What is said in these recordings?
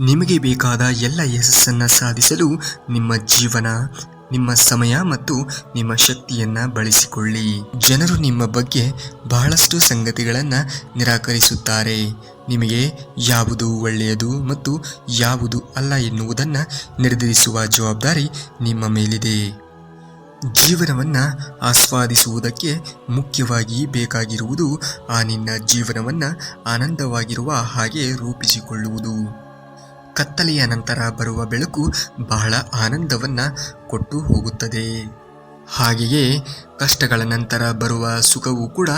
ನಿಮಗೆ ಬೇಕಾದ ಎಲ್ಲ ಯಶಸ್ಸನ್ನು ಸಾಧಿಸಲು ನಿಮ್ಮ ಜೀವನ, ನಿಮ್ಮ ಸಮಯ ಮತ್ತು ನಿಮ್ಮ ಶಕ್ತಿಯನ್ನ ಬಳಸಿಕೊಳ್ಳಿ. ಜನರು ನಿಮ್ಮ ಬಗ್ಗೆ ಬಹಳಷ್ಟು ಸಂಗತಿಗಳನ್ನು ನಿರಾಕರಿಸುತ್ತಾರೆ. ನಿಮಗೆ ಯಾವುದು ಒಳ್ಳೆಯದು ಮತ್ತು ಯಾವುದು ಅಲ್ಲ ಎನ್ನುವುದನ್ನು ನಿರ್ಧರಿಸುವ ಜವಾಬ್ದಾರಿ ನಿಮ್ಮ ಮೇಲಿದೆ. ಜೀವನವನ್ನು ಆಸ್ವಾದಿಸುವುದಕ್ಕೆ ಮುಖ್ಯವಾಗಿ ಬೇಕಾಗಿರುವುದು ಆ ನಿನ್ನ ಜೀವನವನ್ನು ಆನಂದವಾಗಿರುವ ಹಾಗೆ ರೂಪಿಸಿಕೊಳ್ಳುವುದು. ಕತ್ತಲೆಯ ನಂತರ ಬರುವ ಬೆಳಕು ಬಹಳ ಆನಂದವನ್ನು ಕೊಟ್ಟು ಹೋಗುತ್ತದೆ. ಹಾಗೆಯೇ ಕಷ್ಟಗಳ ನಂತರ ಬರುವ ಸುಖವು ಕೂಡ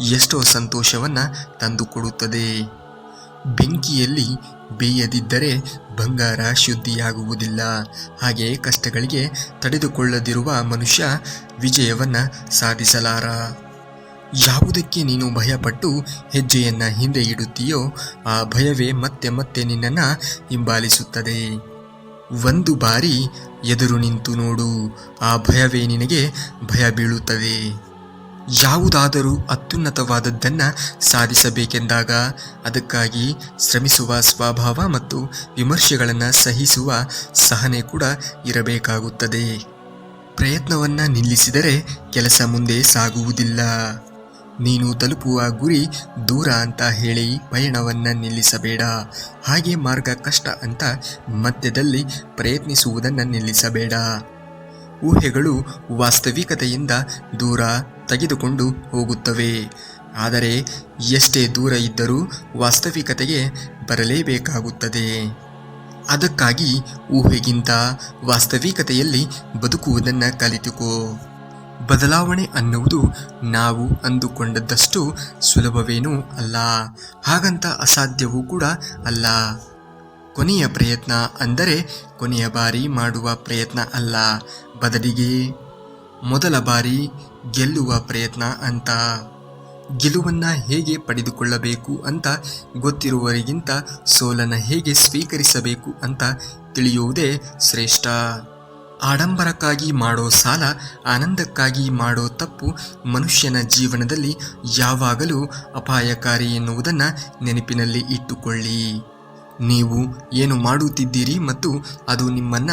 ಎಷ್ಟೋ ಸಂತೋಷವನ್ನು ತಂದುಕೊಡುತ್ತದೆ. ಬೆಂಕಿಯಲ್ಲಿ ಬೇಯದಿದ್ದರೆ ಬಂಗಾರ ಶುದ್ಧಿಯಾಗುವುದಿಲ್ಲ. ಹಾಗೆ ಕಷ್ಟಗಳಿಗೆ ತಡೆದುಕೊಳ್ಳದಿರುವ ಮನುಷ್ಯ ವಿಜಯವನ್ನು ಸಾಧಿಸಲಾರ. ಯಾವುದಕ್ಕೆ ನೀನು ಭಯಪಟ್ಟು ಹೆಜ್ಜೆಯನ್ನ ಹಿಂದೆ ಇಡುತ್ತೀಯೋ, ಆ ಭಯವೇ ಮತ್ತೆ ಮತ್ತೆ ನಿನ್ನನ್ನು ಹಿಂಬಾಲಿಸುತ್ತದೆ. ಒಂದು ಬಾರಿ ಎದುರು ನಿಂತು ನೋಡು, ಆ ಭಯವೇ ನಿನಗೆ ಭಯ ಬೀಳುತ್ತದೆ. ಯಾವುದಾದರೂ ಅತ್ಯುನ್ನತವಾದದ್ದನ್ನು ಸಾಧಿಸಬೇಕೆಂದಾಗ ಅದಕ್ಕಾಗಿ ಶ್ರಮಿಸುವ ಸ್ವಭಾವ ಮತ್ತು ವಿಮರ್ಶೆಗಳನ್ನು ಸಹಿಸುವ ಸಹನೆ ಕೂಡ ಇರಬೇಕಾಗುತ್ತದೆ. ಪ್ರಯತ್ನವನ್ನು ನಿಲ್ಲಿಸಿದರೆ ಕೆಲಸ ಮುಂದೆ ಸಾಗುವುದಿಲ್ಲ. ನೀನು ತಲುಪುವ ಗುರಿ ದೂರ ಅಂತ ಹೇಳಿ ಪಯಣವನ್ನು ನಿಲ್ಲಿಸಬೇಡ. ಹಾಗೆ ಮಾರ್ಗ ಕಷ್ಟ ಅಂತ ಮಧ್ಯದಲ್ಲಿ ಪ್ರಯತ್ನಿಸುವುದನ್ನು ನಿಲ್ಲಿಸಬೇಡ. ಊಹೆಗಳು ವಾಸ್ತವಿಕತೆಯಿಂದ ದೂರ ತೆಗೆದುಕೊಂಡು ಹೋಗುತ್ತವೆ. ಆದರೆ ಎಷ್ಟೇ ದೂರ ಇದ್ದರೂ ವಾಸ್ತವಿಕತೆಗೆ ಬರಲೇಬೇಕಾಗುತ್ತದೆ. ಅದಕ್ಕಾಗಿ ಊಹೆಗಿಂತ ವಾಸ್ತವಿಕತೆಯಲ್ಲಿ ಬದುಕುವುದನ್ನು ಕಲಿತುಕೋ. ಬದಲಾವಣೆ ಅನ್ನುವುದು ನಾವು ಅಂದುಕೊಂಡದ್ದಷ್ಟು ಸುಲಭವೇನೂ ಅಲ್ಲ. ಹಾಗಂತ ಅಸಾಧ್ಯವೂ ಕೂಡ ಅಲ್ಲ. ಕೊನೆಯ ಪ್ರಯತ್ನ ಅಂದರೆ ಕೊನೆಯ ಬಾರಿ ಮಾಡುವ ಪ್ರಯತ್ನ ಅಲ್ಲ. ಬದಲಿಗೆ ಮೊದಲ ಬಾರಿ ಗೆಲ್ಲುವ ಪ್ರಯತ್ನ ಅಂತ. ಗೆಲುವನ್ನು ಹೇಗೆ ಪಡೆದುಕೊಳ್ಳಬೇಕು ಅಂತ ಗೊತ್ತಿರುವವರಿಗಿಂತ ಸೋಲನ್ನು ಹೇಗೆ ಸ್ವೀಕರಿಸಬೇಕು ಅಂತ ತಿಳಿಯುವುದೇ ಶ್ರೇಷ್ಠ. ಆಡಂಬರಕ್ಕಾಗಿ ಮಾಡೋ ಸಾಲ, ಆನಂದಕ್ಕಾಗಿ ಮಾಡೋ ತಪ್ಪು ಮನುಷ್ಯನ ಜೀವನದಲ್ಲಿ ಯಾವಾಗಲೂ ಅಪಾಯಕಾರಿ ಎನ್ನುವುದನ್ನು ನೆನಪಿನಲ್ಲಿ ಇಟ್ಟುಕೊಳ್ಳಿ. ನೀವು ಏನು ಮಾಡುತ್ತಿದ್ದೀರಿ ಮತ್ತು ಅದು ನಿಮ್ಮನ್ನ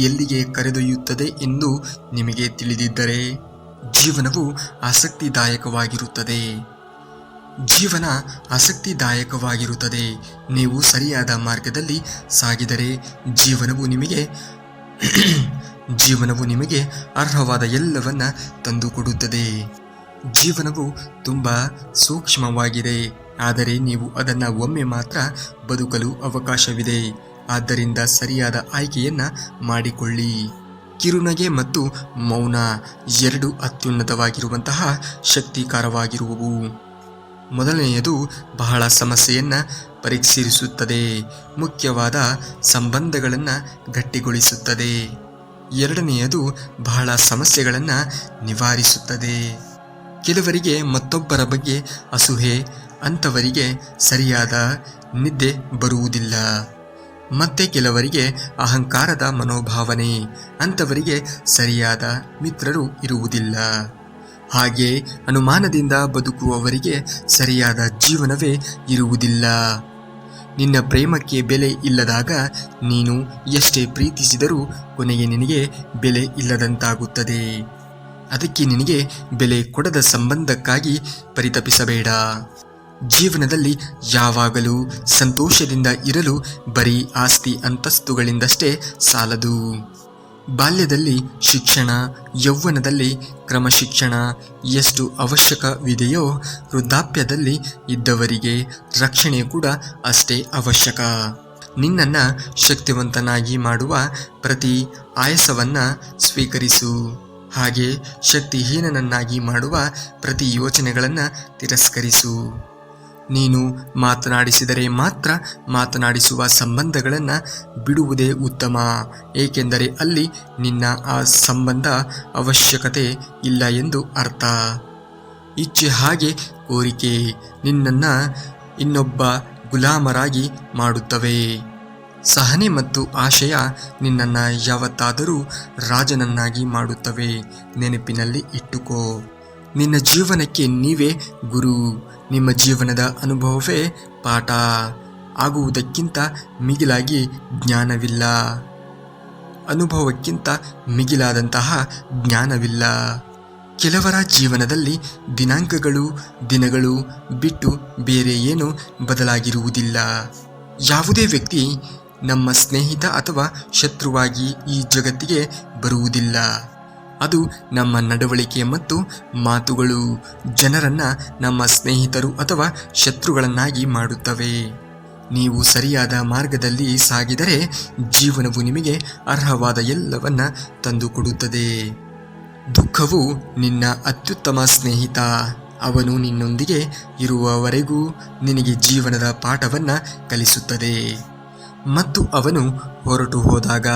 ಎಲ್ಲಿಗೆ ಕರೆದೊಯ್ಯುತ್ತದೆ ಎಂದು ನಿಮಗೆ ತಿಳಿದಿದ್ದರೆ ಜೀವನವು ಆಸಕ್ತಿದಾಯಕವಾಗಿರುತ್ತದೆ. ಜೀವನ ಆಸಕ್ತಿದಾಯಕವಾಗಿರುತ್ತದೆ. ನೀವು ಸರಿಯಾದ ಮಾರ್ಗದಲ್ಲಿ ಸಾಗಿದರೆ ಜೀವನವು ನಿಮಗೆ ಜೀವನವು ನಿಮಗೆ ಅರ್ಹವಾದ ಎಲ್ಲವನ್ನ ತಂದುಕೊಡುತ್ತದೆ ಜೀವನವು ತುಂಬ ಸೂಕ್ಷ್ಮವಾಗಿದೆ. ಆದರೆ ನೀವು ಅದನ್ನು ಒಮ್ಮೆ ಮಾತ್ರ ಬದುಕಲು ಅವಕಾಶವಿದೆ. ಆದ್ದರಿಂದ ಸರಿಯಾದ ಆಯ್ಕೆಯನ್ನ ಮಾಡಿಕೊಳ್ಳಿ. ಕಿರುನಗೆ ಮತ್ತು ಮೌನ ಎರಡು ಅತ್ಯುನ್ನತವಾಗಿರುವಂತಹ ಶಕ್ತಿಕಾರವಾಗಿರುವವು. ಮೊದಲನೆಯದು ಬಹಳ ಸಮಸ್ಯೆಯನ್ನು ಪರೀಕ್ಷಿಸುತ್ತದೆ ಮುಖ್ಯವಾದ ಸಂಬಂಧಗಳನ್ನು ಗಟ್ಟಿಗೊಳಿಸುತ್ತದೆ. ಎರಡನೆಯದು ಬಹಳ ಸಮಸ್ಯೆಗಳನ್ನು ನಿವಾರಿಸುತ್ತದೆ. ಕೆಲವರಿಗೆ ಮತ್ತೊಬ್ಬರ ಬಗ್ಗೆ ಅಸೂಹೆ ಅಂಥವರಿಗೆ ಸರಿಯಾದ ನಿದ್ದೆ ಬರುವುದಿಲ್ಲ. ಮತ್ತೆ ಕೆಲವರಿಗೆ ಅಹಂಕಾರದ ಮನೋಭಾವನೆ, ಅಂಥವರಿಗೆ ಸರಿಯಾದ ಮಿತ್ರರು ಇರುವುದಿಲ್ಲ. ಹಾಗೆ ಅನುಮಾನದಿಂದ ಬದುಕುವವರಿಗೆ ಸರಿಯಾದ ಜೀವನವೇ ಇರುವುದಿಲ್ಲ. ನಿನ್ನ ಪ್ರೇಮಕ್ಕೆ ಬೆಲೆ ಇಲ್ಲದಾಗ ನೀನು ಎಷ್ಟೇ ಪ್ರೀತಿಸಿದರೂ ಕೊನೆಗೆ ನಿನಗೆ ಬೆಲೆ ಇಲ್ಲದಂತಾಗುತ್ತದೆ. ಅದಕ್ಕೆ ನಿನಗೆ ಬೆಲೆ ಕೊಡದ ಸಂಬಂಧಕ್ಕಾಗಿ ಪರಿತಪಿಸಬೇಡ. ಜೀವನದಲ್ಲಿ ಯಾವಾಗಲೂ ಸಂತೋಷದಿಂದ ಇರಲು ಬರೀ ಆಸ್ತಿ ಅಂತಸ್ತುಗಳಿಂದಷ್ಟೇ ಸಾಲದು. ಬಾಲ್ಯದಲ್ಲಿ ಶಿಕ್ಷಣ, ಯೌವನದಲ್ಲಿ ಕ್ರಮಶಿಕ್ಷಣ ಎಷ್ಟು ಅವಶ್ಯಕವಿದೆಯೋ ವೃದ್ಧಾಪ್ಯದಲ್ಲಿ ಇದ್ದವರಿಗೆ ರಕ್ಷಣೆ ಕೂಡ ಅಷ್ಟೇ ಅವಶ್ಯಕ. ನಿನ್ನನ್ನು ಶಕ್ತಿವಂತನಾಗಿ ಮಾಡುವ ಪ್ರತಿ ಆಯಾಸವನ್ನು ಸ್ವೀಕರಿಸು. ಹಾಗೆ ಶಕ್ತಿಹೀನನನ್ನಾಗಿ ಮಾಡುವ ಪ್ರತಿ ಯೋಚನೆಗಳನ್ನು ತಿರಸ್ಕರಿಸು. ನೀನು ಮಾತನಾಡಿಸಿದರೆ ಮಾತ್ರ ಮಾತನಾಡಿಸುವ ಸಂಬಂಧಗಳನ್ನು ಬಿಡುವುದೇ ಉತ್ತಮ. ಏಕೆಂದರೆ ಅಲ್ಲಿ ನಿನ್ನ ಆ ಸಂಬಂಧ ಅವಶ್ಯಕತೆ ಇಲ್ಲ ಎಂದು ಅರ್ಥ. ಇಚ್ಛೆ ಹಾಗೆ ಕೋರಿಕೆ ನಿನ್ನನ್ನು ಇನ್ನೊಬ್ಬ ಗುಲಾಮರಾಗಿ ಮಾಡುತ್ತವೆ. ಸಹನೆ ಮತ್ತು ಆಶಯ ನಿನ್ನನ್ನು ಯಾವತ್ತಾದರೂ ರಾಜನನ್ನಾಗಿ ಮಾಡುತ್ತವೆ. ನೆನಪಿನಲ್ಲಿ ಇಟ್ಟುಕೋ. ನಿನ್ನ ಜೀವನಕ್ಕೆ ನೀವೇ ಗುರು. ನಿಮ್ಮ ಜೀವನದ ಅನುಭವವೇ ಪಾಠ. ಆಗುವುದಕ್ಕಿಂತ ಮಿಗಿಲಾಗಿ ಜ್ಞಾನವಿಲ್ಲ. ಅನುಭವಕ್ಕಿಂತ ಮಿಗಿಲಾದಂತಹ ಜ್ಞಾನವಿಲ್ಲ. ಕೆಲವರ ಜೀವನದಲ್ಲಿ ದಿನಾಂಕಗಳು, ದಿನಗಳು ಬಿಟ್ಟು ಬೇರೆ ಏನು ಬದಲಾಗಿರುವುದಿಲ್ಲ. ಯಾವುದೇ ವ್ಯಕ್ತಿ ನಮ್ಮ ಸ್ನೇಹಿತ ಅಥವಾ ಶತ್ರುವಾಗಿ ಈ ಜಗತ್ತಿಗೆ ಬರುವುದಿಲ್ಲ. ಅದು ನಮ್ಮ ನಡವಳಿಕೆ ಮತ್ತು ಮಾತುಗಳು. ಜನರನ್ನು ನಮ್ಮ ಸ್ನೇಹಿತರು ಅಥವಾ ಶತ್ರುಗಳನ್ನಾಗಿ ಮಾಡುತ್ತವೆ. ನೀವು ಸರಿಯಾದ ಮಾರ್ಗದಲ್ಲಿ ಸಾಗಿದರೆ ಜೀವನವು ನಿಮಗೆ ಅರ್ಹವಾದ ಎಲ್ಲವನ್ನ ತಂದುಕೊಡುತ್ತದೆ. ದುಃಖವು ನಿನ್ನ ಅತ್ಯುತ್ತಮ ಸ್ನೇಹಿತ. ಅವನು ನಿನ್ನೊಂದಿಗೆ ಇರುವವರೆಗೂ ನಿನಗೆ ಜೀವನದ ಪಾಠವನ್ನು ಕಲಿಸುತ್ತದೆ. ಮತ್ತು ಅವನು ಹೊರಟು ಹೋದಾಗ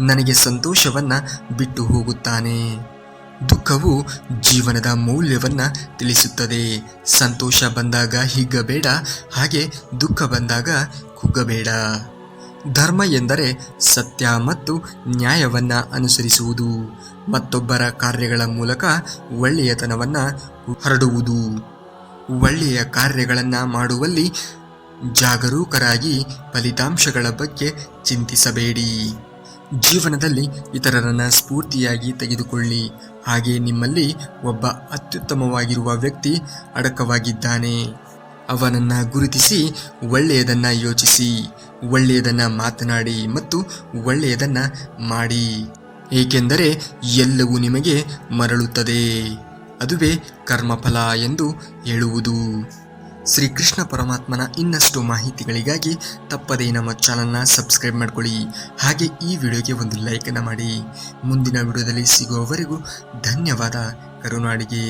ನನಗೆ ಸಂತೋಷವನ್ನ ಬಿಟ್ಟು ಹೋಗುತ್ತಾನೆ. ದುಃಖವು ಜೀವನದ ಮೌಲ್ಯವನ್ನ ತಿಳಿಸುತ್ತದೆ. ಸಂತೋಷ ಬಂದಾಗ ಹಿಗ್ಗಬೇಡ, ಹಾಗೆ ದುಃಖ ಬಂದಾಗ ಕುಗ್ಗಬೇಡ. ಧರ್ಮ ಎಂದರೆ ಸತ್ಯ ಮತ್ತು ನ್ಯಾಯವನ್ನ ಅನುಸರಿಸುವುದು. ಮತ್ತೊಬ್ಬರ ಕಾರ್ಯಗಳ ಮೂಲಕ ಒಳ್ಳೆಯತನವನ್ನ ಹರಡುವುದು. ಒಳ್ಳೆಯ ಕಾರ್ಯಗಳನ್ನು ಮಾಡುವಲ್ಲಿ ಜಾಗರೂಕರಾಗಿ ಫಲಿತಾಂಶಗಳ ಬಗ್ಗೆ ಚಿಂತಿಸಬೇಡಿ. ಜೀವನದಲ್ಲಿ ಇತರರನ್ನು ಸ್ಫೂರ್ತಿಯಾಗಿ ತೆಗೆದುಕೊಳ್ಳಿ. ಹಾಗೆ ನಿಮ್ಮಲ್ಲಿ ಒಬ್ಬ ಅತ್ಯುತ್ತಮವಾಗಿರುವ ವ್ಯಕ್ತಿ ಅಡಕವಾಗಿದ್ದಾನೆ. ಅವನನ್ನ ಗುರುತಿಸಿ, ಒಳ್ಳೆಯದನ್ನ ಯೋಚಿಸಿ, ಒಳ್ಳೆಯದನ್ನ ಮಾತನಾಡಿ ಮತ್ತು ಒಳ್ಳೆಯದನ್ನ ಮಾಡಿ. ಏಕೆಂದರೆ ಎಲ್ಲವೂ ನಿಮಗೆ ಮರಳುತ್ತದೆ. ಅದುವೇ ಕರ್ಮಫಲ ಎಂದು ಹೇಳುವುದು. ಶ್ರೀಕೃಷ್ಣ ಪರಮಾತ್ಮನ ಇನ್ನಷ್ಟು ಮಾಹಿತಿಗಳಿಗಾಗಿ ತಪ್ಪದೇ ನಮ್ಮ ಚಾನಲ್ನ ಸಬ್ಸ್ಕ್ರೈಬ್ ಮಾಡಿಕೊಳ್ಳಿ. ಹಾಗೆ ಈ ವಿಡಿಯೋಗೆ ಒಂದು ಲೈಕನ್ನು ಮಾಡಿ. ಮುಂದಿನ ವಿಡಿಯೋದಲ್ಲಿ ಸಿಗುವವರೆಗೂ ಧನ್ಯವಾದ. ಕರುನಾಡಿಗೆ.